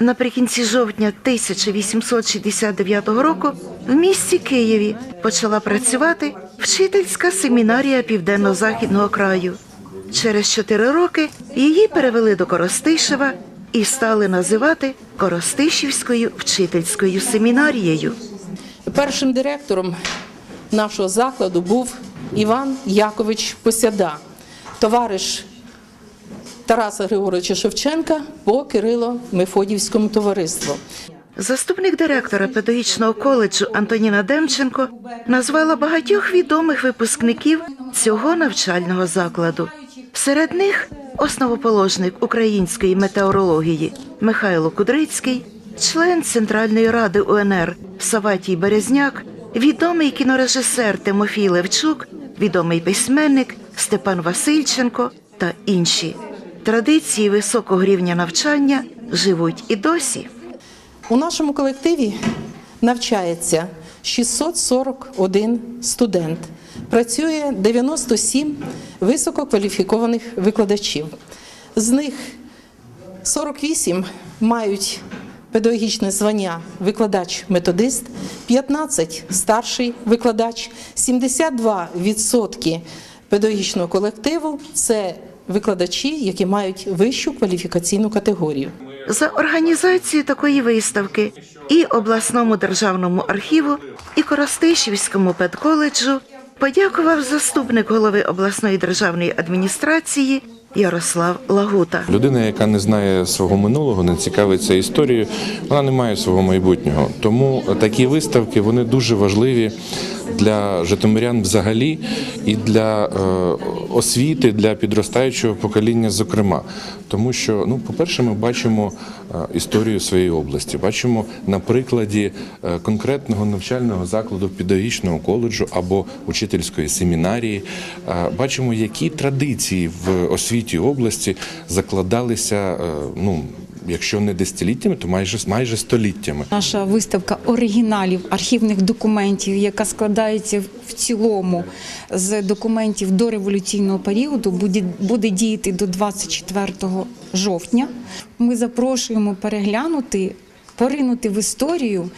Наприкінці жовтня 1869 року в місті Києві почала працювати вчительська семінарія Південно-Західного краю. Через чотири роки її перевели до Коростишева і стали називати Коростишівською вчительською семінарією. Першим директором нашого закладу був Іван Якович Посяда, товариш Тараса Григоровича Шевченка по Кирило-Мефодівському товариству. Заступник директора педагогічного коледжу Антоніна Демченко назвала багатьох відомих випускників цього навчального закладу. Серед них основоположник української метеорології Михайло Кудрицький, член Центральної ради УНР Саватій Березняк, відомий кінорежисер Тимофій Левчук, відомий письменник Степан Васильченко та інші. Традиції високого рівня навчання живуть і досі. У нашому колективі навчається 641 студент. Працює 97 висококваліфікованих викладачів. З них 48 мають педагогічне звання викладач-методист, 15 старший викладач, 72% педагогічного колективу це викладачі, які мають вищу кваліфікаційну категорію. За організацію такої виставки і обласному державному архіву, і Коростишівському педколеджу подякував заступник голови обласної державної адміністрації Ярослав Лагута. Людина, яка не знає свого минулого, не цікавиться історією, вона не має свого майбутнього. Тому такі виставки вони дуже важливі для житомирян взагалі і для е, освіти, для підростаючого покоління, зокрема. Тому що, ну, по-перше, ми бачимо е, історію своєї області, бачимо на прикладі е, конкретного навчального закладу педагогічного коледжу або учительської семінарії. Бачимо, які традиції в освіті області закладалися, е, ну якщо не десятиліттями, то майже майже століттями. Наша виставка оригіналів архівних документів, яка складається в цілому з документів до революційного періоду, буде, буде діяти до 24 жовтня. Ми запрошуємо переглянути, поринути в історію